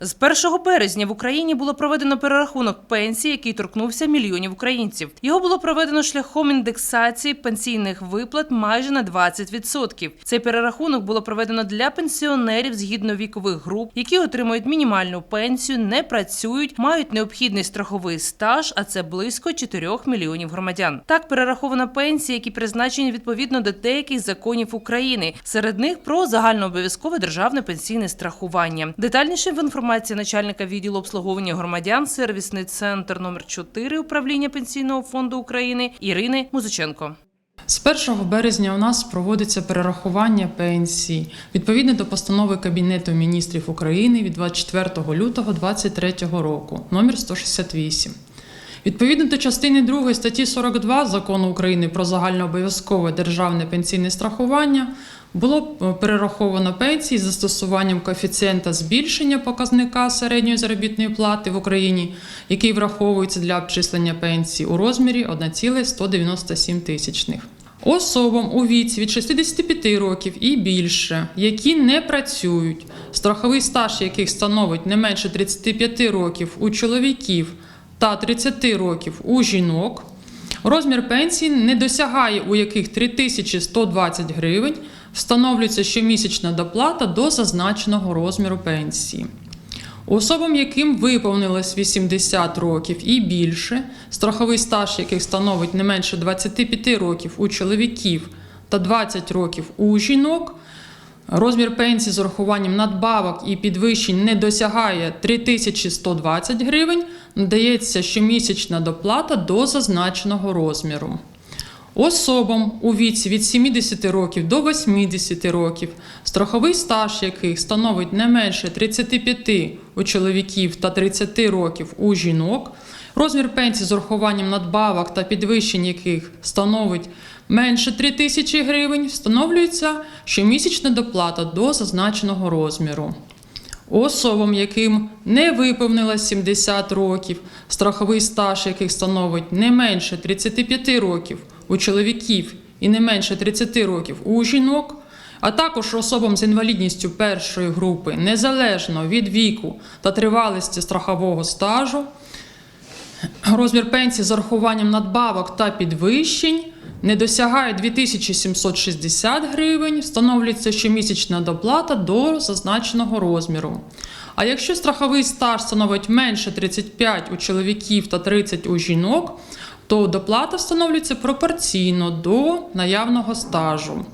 З 1 березня в Україні було проведено перерахунок пенсій, який торкнувся мільйонів українців. Його було проведено шляхом індексації пенсійних виплат майже на 20%. Цей перерахунок було проведено для пенсіонерів згідно вікових груп, які отримують мінімальну пенсію, не працюють, мають необхідний страховий стаж, а це близько 4 мільйонів громадян. Так перераховано пенсії, які призначені відповідно до деяких законів України. Серед них про загальнообов'язкове державне пенсійне страхування. Детальніше в інформації начальника відділу обслуговування громадян, сервісний центр номер 4 управління пенсійного фонду України Ірини Музиченко. З 1 березня у нас проводиться перерахування пенсій відповідно до постанови Кабінету міністрів України від 24 лютого 2023 року, номер 168. Відповідно до частини 2 статті 42 Закону України про загальнообов'язкове державне пенсійне страхування було е, перераховано пенсії з застосуванням коефіцієнта збільшення показника середньої заробітної плати в Україні, який враховується для обчислення пенсії у розмірі 1,197 тисячних. Особам у віці від 65 років і більше, які не працюють, страховий стаж яких становить не менше 35 років у чоловіків та 30 років у жінок, розмір пенсії не досягає у яких 3120 гривень, встановлюється щомісячна доплата до зазначеного розміру пенсії. Особам, яким виповнилось 80 років і більше, страховий стаж яких становить не менше 25 років у чоловіків та 20 років у жінок, розмір пенсії з урахуванням надбавок і підвищень не досягає 3120 гривень, надається щомісячна доплата до зазначеного розміру. Особам у віці від 70 років до 80 років, страховий стаж яких становить не менше 35 у чоловіків та 30 років у жінок, розмір пенсії з урахуванням надбавок та підвищень яких становить менше 3 тисячі гривень, встановлюється щомісячна доплата до зазначеного розміру. Особам, яким не виповнилось 70 років, страховий стаж яких становить не менше 35 років у чоловіків і не менше 30 років у жінок, а також особам з інвалідністю першої групи незалежно від віку та тривалості страхового стажу, розмір пенсії з урахуванням надбавок та підвищень не досягає 2760 гривень, встановлюється щомісячна доплата до зазначеного розміру. А якщо страховий стаж становить менше 35 у чоловіків та 30 у жінок, то доплата встановлюється пропорційно до наявного стажу.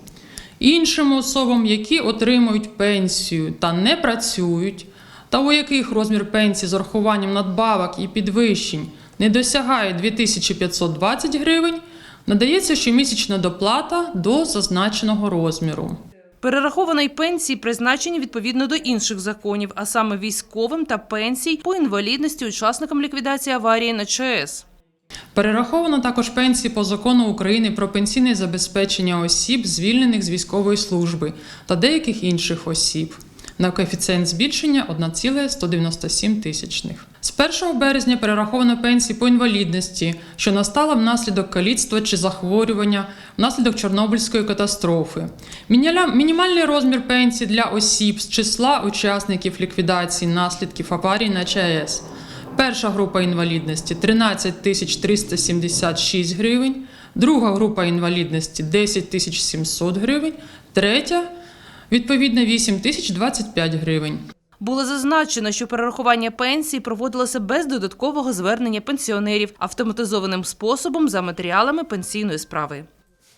Іншим особам, які отримують пенсію та не працюють, та у яких розмір пенсії з урахуванням надбавок і підвищень не досягає 2520 гривень, надається щомісячна доплата до зазначеного розміру. Перерахованої пенсії призначені відповідно до інших законів, а саме військовим та пенсій по інвалідності учасникам ліквідації аварії на ЧАЕС. Перераховано також пенсії по закону України про пенсійне забезпечення осіб, звільнених з військової служби та деяких інших осіб. На коефіцієнт збільшення 1,197 тисячних. З 1 березня перераховано пенсії по інвалідності, що настала внаслідок каліцтва чи захворювання внаслідок Чорнобильської катастрофи. Мінімальний розмір пенсії для осіб з числа учасників ліквідації наслідків аварії на ЧАЕС. Перша група інвалідності 13 тисяч 376 гривень, друга група інвалідності 10 тисяч 700 гривень, третя відповідно 8 тисяч 25 гривень. Було зазначено, що перерахування пенсії проводилося без додаткового звернення пенсіонерів автоматизованим способом за матеріалами пенсійної справи.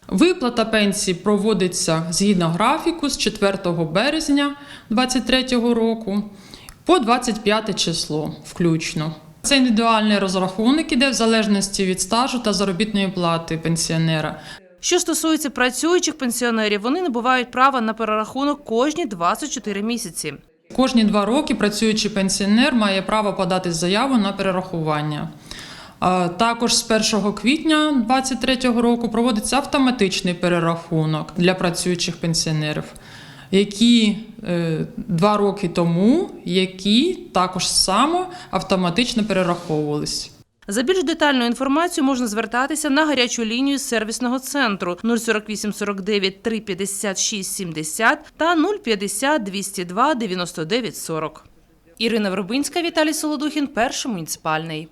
Виплата пенсії проводиться згідно графіку з 4 березня 2023 року по 25 число включно. Це індивідуальний розрахунок іде в залежності від стажу та заробітної плати пенсіонера. Що стосується працюючих пенсіонерів, вони набувають права на перерахунок кожні 24 місяці. Кожні два роки працюючий пенсіонер має право подати заяву на перерахування. Також з 1 квітня 2023 року проводиться автоматичний перерахунок для працюючих пенсіонерів, які е, два роки тому, які також само автоматично перераховувались. За більш детальною інформацією можна звертатися на гарячу лінію сервісного центру 048 49 356 70 та 050 202 99 40. Ірина Вербинська, Віталій Солодухін, перший муніципальний.